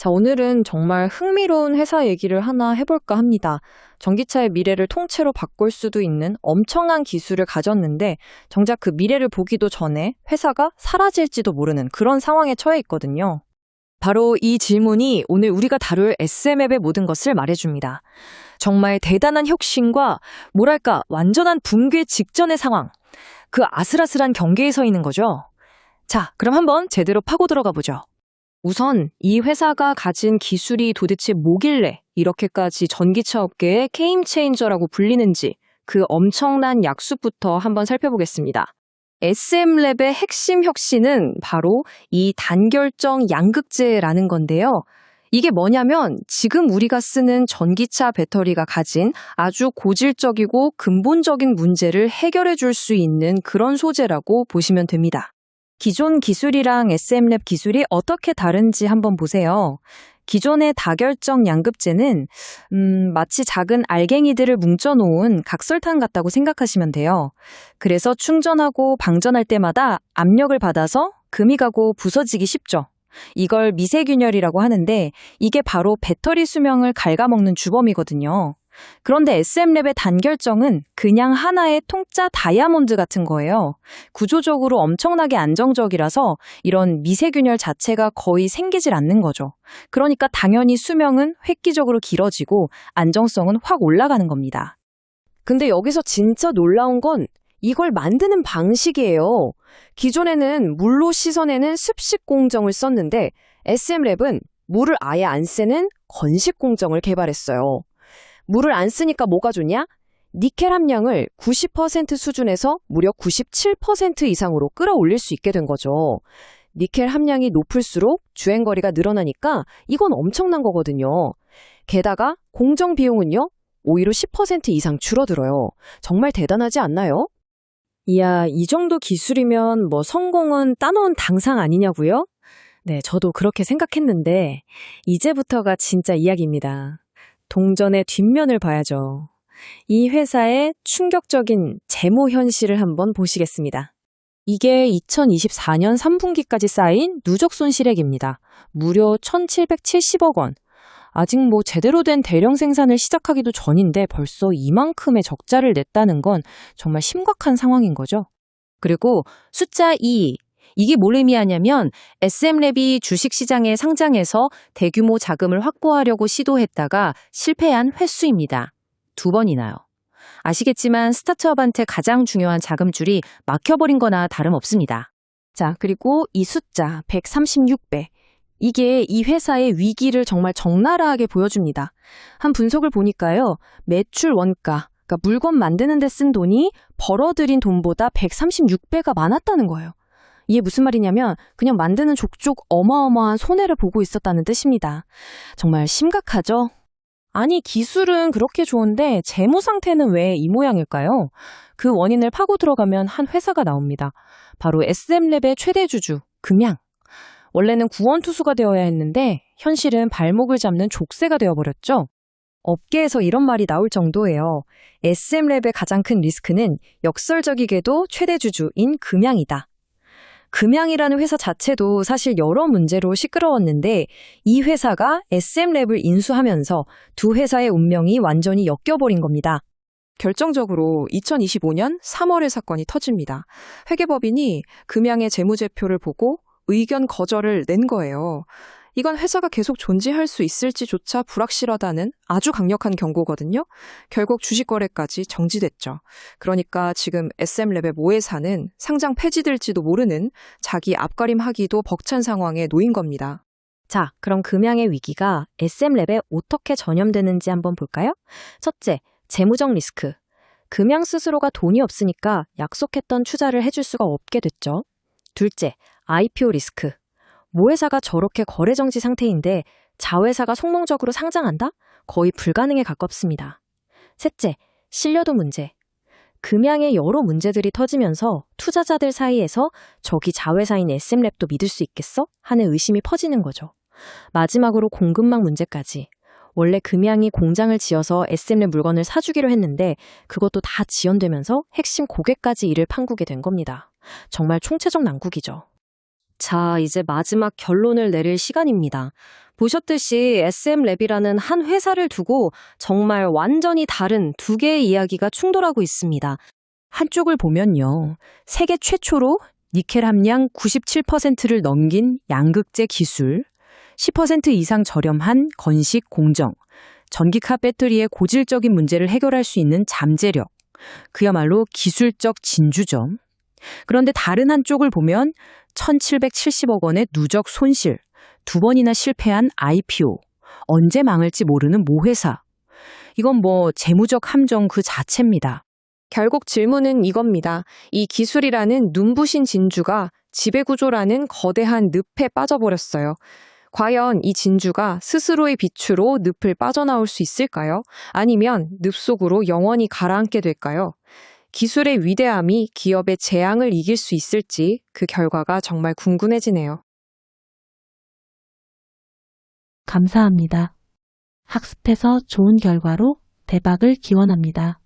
자, 오늘은 정말 흥미로운 회사 얘기를 하나 해볼까 합니다. 전기차의 미래를 통째로 바꿀 수도 있는 엄청난 기술을 가졌는데, 정작 그 미래를 보기도 전에 회사가 사라질지도 모르는 그런 상황에 처해 있거든요. 바로 이 질문이 오늘 우리가 다룰 SM앱의 모든 것을 말해줍니다. 정말 대단한 혁신과, 뭐랄까, 완전한 붕괴 직전의 상황. 그 아슬아슬한 경계에 서 있는 거죠. 자, 그럼 한번 제대로 파고 들어가 보죠. 우선 이 회사가 가진 기술이 도대체 뭐길래 이렇게까지 전기차 업계의 게임 체인저라고 불리는지 그 엄청난 약수부터 한번 살펴보겠습니다. SM랩의 핵심 혁신은 바로 이 단결정 양극재라는 건데요. 이게 뭐냐면 지금 우리가 쓰는 전기차 배터리가 가진 아주 고질적이고 근본적인 문제를 해결해 줄 수 있는 그런 소재라고 보시면 됩니다. 기존 기술이랑 SM랩 기술이 어떻게 다른지 한번 보세요. 기존의 다결정 양극재는 음, 마치 작은 알갱이들을 뭉쳐놓은 각설탕 같다고 생각하시면 돼요. 그래서 충전하고 방전할 때마다 압력을 받아서 금이 가고 부서지기 쉽죠. 이걸 미세균열이라고 하는데 이게 바로 배터리 수명을 갉아먹는 주범이거든요. 그런데 SM랩의 단결정은 그냥 하나의 통짜 다이아몬드 같은 거예요. 구조적으로 엄청나게 안정적이라서 이런 미세균열 자체가 거의 생기질 않는 거죠. 그러니까 당연히 수명은 획기적으로 길어지고 안정성은 확 올라가는 겁니다. 근데 여기서 진짜 놀라운 건 이걸 만드는 방식이에요. 기존에는 물로 씻어내는 습식 공정을 썼는데 SM랩은 물을 아예 안 쓰는 건식 공정을 개발했어요. 물을 안 쓰니까 뭐가 좋냐? 니켈 함량을 90% 수준에서 무려 97% 이상으로 끌어올릴 수 있게 된 거죠. 니켈 함량이 높을수록 주행거리가 늘어나니까 이건 엄청난 거거든요. 게다가 공정 비용은요, 오히려 10% 이상 줄어들어요. 정말 대단하지 않나요? 이야, 이 정도 기술이면 뭐 성공은 따놓은 당상 아니냐고요? 네, 저도 그렇게 생각했는데, 이제부터가 진짜 이야기입니다. 동전의 뒷면을 봐야죠. 이 회사의 충격적인 재무 현실을 한번 보시겠습니다. 이게 2024년 3분기까지 쌓인 누적 손실액입니다. 무려 1,770억 원. 아직 뭐 제대로 된 대량 생산을 시작하기도 전인데 벌써 이만큼의 적자를 냈다는 건 정말 심각한 상황인 거죠. 그리고 숫자 2. 이게 뭘 의미하냐면 SM랩이 주식시장에 상장해서 대규모 자금을 확보하려고 시도했다가 실패한 횟수입니다. 두 번이나요. 아시겠지만 스타트업한테 가장 중요한 자금줄이 막혀버린 거나 다름없습니다. 자, 그리고 이 숫자 136배. 이게 이 회사의 위기를 정말 적나라하게 보여줍니다. 한 분석을 보니까요. 매출 원가, 그러니까 물건 만드는 데 쓴 돈이 벌어들인 돈보다 136배가 많았다는 거예요. 이게 무슨 말이냐면 그냥 만드는 족족 어마어마한 손해를 보고 있었다는 뜻입니다. 정말 심각하죠? 아니, 기술은 그렇게 좋은데 재무 상태는 왜 이 모양일까요? 그 원인을 파고 들어가면 한 회사가 나옵니다. 바로 SM랩의 최대 주주, 금양. 원래는 구원투수가 되어야 했는데 현실은 발목을 잡는 족쇄가 되어버렸죠. 업계에서 이런 말이 나올 정도예요. SM랩의 가장 큰 리스크는 역설적이게도 최대 주주인 금양이다. 금양이라는 회사 자체도 사실 여러 문제로 시끄러웠는데 이 회사가 SM랩을 인수하면서 두 회사의 운명이 완전히 엮여버린 겁니다. 결정적으로 2025년 3월에 사건이 터집니다. 회계법인이 금양의 재무제표를 보고 의견 거절을 낸 거예요. 이건 회사가 계속 존재할 수 있을지조차 불확실하다는 아주 강력한 경고거든요. 결국 주식 거래까지 정지됐죠. 그러니까 지금 SM랩의 모회사는 상장 폐지될지도 모르는 자기 앞가림하기도 벅찬 상황에 놓인 겁니다. 자, 그럼 금양의 위기가 SM랩에 어떻게 전염되는지 한번 볼까요? 첫째, 재무적 리스크. 금양 스스로가 돈이 없으니까 약속했던 투자를 해줄 수가 없게 됐죠. 둘째, IPO 리스크. 모회사가 저렇게 거래 정지 상태인데 자회사가 성공적으로 상장한다? 거의 불가능에 가깝습니다. 셋째, 신뢰도 문제. 금양의 여러 문제들이 터지면서 투자자들 사이에서 저기 자회사인 SM랩도 믿을 수 있겠어? 하는 의심이 퍼지는 거죠. 마지막으로 공급망 문제까지. 원래 금양이 공장을 지어서 SM랩 물건을 사주기로 했는데 그것도 다 지연되면서 핵심 고객까지 이를 판구게 된 겁니다. 정말 총체적 난국이죠. 자, 이제 마지막 결론을 내릴 시간입니다. 보셨듯이 SM랩이라는 한 회사를 두고 정말 완전히 다른 두 개의 이야기가 충돌하고 있습니다. 한쪽을 보면요. 세계 최초로 니켈 함량 97%를 넘긴 양극재 기술, 10% 이상 저렴한 건식 공정, 전기카 배터리의 고질적인 문제를 해결할 수 있는 잠재력, 그야말로 기술적 진주점. 그런데 다른 한쪽을 보면 1770억 원의 누적 손실, 두 번이나 실패한 IPO, 언제 망할지 모르는 모회사. 이건 뭐 재무적 함정 그 자체입니다. 결국 질문은 이겁니다. 이 기술이라는 눈부신 진주가 지배구조라는 거대한 늪에 빠져버렸어요. 과연 이 진주가 스스로의 빛으로 늪을 빠져나올 수 있을까요? 아니면 늪 속으로 영원히 가라앉게 될까요? 기술의 위대함이 기업의 재앙을 이길 수 있을지 그 결과가 정말 궁금해지네요. 감사합니다. 학습해서 좋은 결과로 대박을 기원합니다.